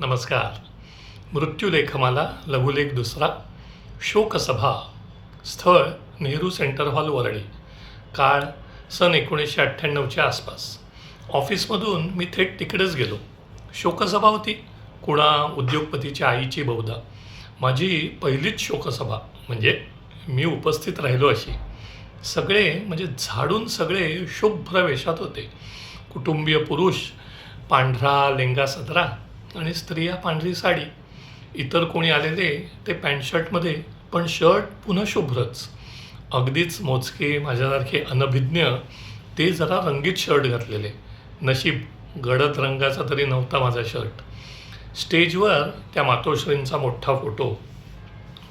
नमस्कार. मृत्यूलेखमाला लघुलेख दुसरा. शोकसभा. स्थळ नेहरू सेंटर हॉल वरळी काळ सन एकोणीसशे अठ्ठ्याण्णवच्या आसपास. ऑफिसमधून मी थेट तिकडेच गेलो. शोकसभा होती. कुणा उद्योगपतीच्या आईची बहुधा. माझी पहिलीच शोकसभा. म्हणजे मी उपस्थित राहिलो अशी. सगळे म्हणजे झाडून सगळे शुभ्र वेशात होते. कुटुंबीय पुरुष पांढरा लेंगा सदरा आणि स्त्रिया पांढरी साडी. इतर कोणी आलेले ते पॅन्ट शर्टमध्ये पण शर्ट पुन्हा शुभ्रच. अगदीच मोजके माझ्यासारखे अनभिज्ञ ते जरा रंगीत शर्ट घातलेले. नशीब गडद रंगाचा तरी नव्हता माझा शर्ट. स्टेजवर त्या मातोश्रींचा मोठा फोटो.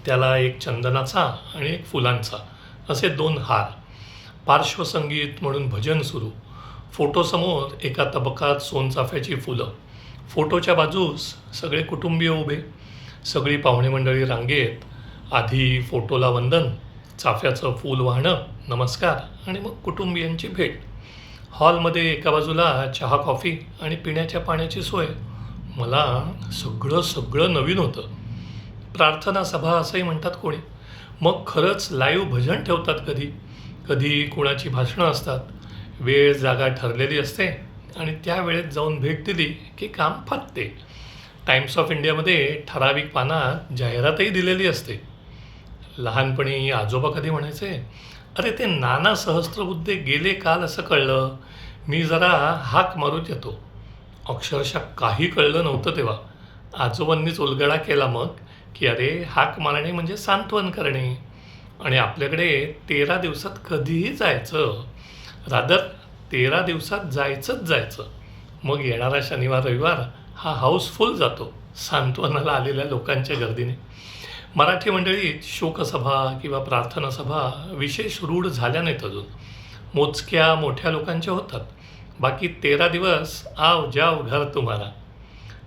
त्याला एक चंदनाचा आणि एक फुलांचा असे दोन हार. पार्श्वसंगीत म्हणून भजन सुरू. फोटोसमोर एका तबकात सोनचाफ्याची फुलं. फोटोच्या बाजूस सगळे कुटुंबीय उभे. सगळी पाहुणे मंडळी रांगेत. आधी फोटोला वंदन चाफ्याचं फूल वाहणं नमस्कार आणि मग कुटुंबियांची भेट. हॉलमध्ये एका बाजूला चहा कॉफी आणि पिण्याच्या पाण्याची सोय. मला सगळं सगळं नवीन होतं. प्रार्थना सभा असंही म्हणतात कोणी. मग खरंच लाईव्ह भजन ठेवतात कधी? कधी कोणाची भाषणं असतात. वेळ जागा ठरलेली असते. आणि त्या वेळेत जाऊन भेट दिली की काम फाटते. टाइम्स ऑफ इंडियामध्ये ठराविक पानात जाहिरातही दिलेली असते. लहानपणी आजोबा कधी म्हणायचे अरे ते नाना सहस्त्रबुद्धे गेले काल असं कळलं. मी जरा हाक मारूच येतो. अक्षरशः काही कळलं नव्हतं तेव्हा. आजोबांनीच उलगडा केला मग की अरे हाक मारणे म्हणजे सांत्वन करणे. आणि आपल्याकडे तेरा दिवसात कधीही जायचं. रादर तेरा दिवसात जायचंच जायचं. मग येणारा शनिवार रविवार हा हाऊसफुल जातो सांत्वनाला आलेल्या लोकांच्या गर्दीने. मराठी मंडळीत शोकसभा किंवा प्रार्थना सभा विशेष रूढ झाल्या नाहीत अजून. मोजक्या मोठ्या लोकांच्या होतात. बाकी तेरा दिवस आव जाव घर तुम्हाला.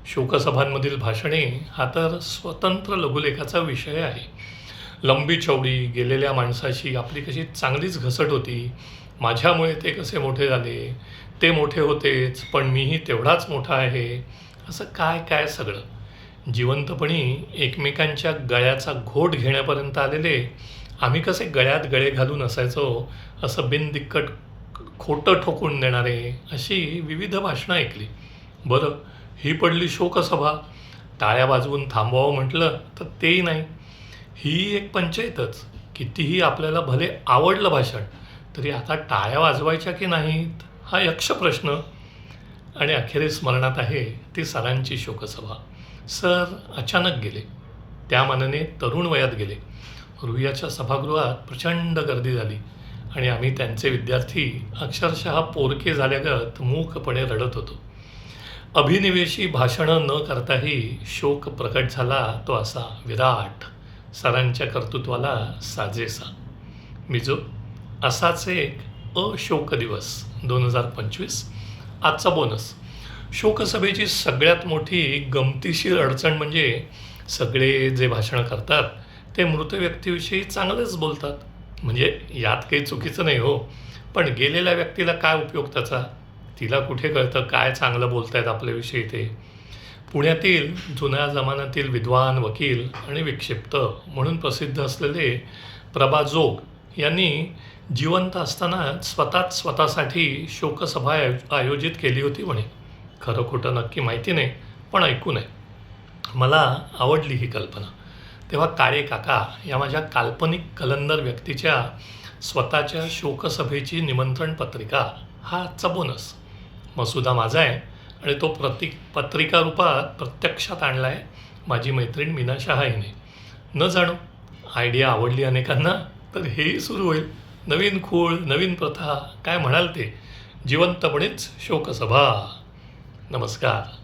शोकसभांमधील भाषणे हा तर स्वतंत्र लघुलेखाचा विषय आहे. लंबी चौडी गेलेल्या माणसाशी आपली कशी चांगलीच घसट होती माझ्यामुळे ते कसे मोठे झाले? ते मोठे होतेच पण मीही तेवढाच मोठा आहे. असं काय काय सगळं? जिवंतपणी एकमेकांच्या गळ्याचा घोट घेण्यापर्यंत आलेले आम्ही कसे गळ्यात गळे घालून असायचो असं बिनदिक्कट खोटं ठोकून देणारे अशी विविध भाषणं ऐकली. बरं ही पडली शोकसभा. टाळ्या वाजवून थांबवावं म्हटलं तर तेही नाही. ही एक पंचायतच. कितीही आपल्याला भले आवडलं भाषण तरी आता टाळ्या वाजवायच्या की नाहीत हा यक्ष प्रश्न आणि अखेरीस स्मरणात आहे ती सरांची शोकसभा. सर अचानक गेले. त्या मानाने तरुण वयात गेले. रुईयाच्या सभागृहात प्रचंड गर्दी झाली. आणि आम्ही त्यांचे विद्यार्थी अक्षरशः पोरके झाल्यागत मूकपणे रडत होतो. अभिनिवेशी भाषणं न करताही शोक प्रकट झाला तो असा विराट सरांच्या कर्तृत्वाला साजेसा. मिजो असाच एक अशोक दिवस दोन हजार पंचवीस. आजचा बोनस. शोकसभेची सगळ्यात मोठी गमतीशीर अडचण म्हणजे सगळे जे भाषणं करतात ते मृत व्यक्तीविषयी चांगलंच बोलतात. म्हणजे यात काही चुकीचं नाही हो. पण गेलेल्या व्यक्तीला काय उपयोग त्याचा? तिला कुठे कळतं? काय चांगलं बोलतायत आपल्याविषयी ते? पुण्यातील जुन्या जमान्यातील विद्वान वकील आणि विक्षिप्त म्हणून प्रसिद्ध असलेले प्रभा जोग यांनी जिवंत असताना स्वतःच स्वतःसाठी शोकसभा आयो आयोजित केली होती म्हणे. खरं खोटं नक्की माहिती नाही पण ऐकू नये. मला आवडली ही कल्पना. तेव्हा काळे काका या माझ्या काल्पनिक कलंदर व्यक्तीच्या स्वतःच्या शोकसभेची निमंत्रण पत्रिका हा आजचा बोनस मसुदा माझा आहे आणि तो प्रतिक पत्रिका रूपात प्रत्यक्षात आणला आहे माझी मैत्रीण मीना शहा हिने न जाणो आयडिया आवडली अनेकांना. तर हेही सुरू होईल. नवीन खूळ नवीन प्रथा काय म्हणाल ते? जिवंतपणेच शोकसभा. नमस्कार.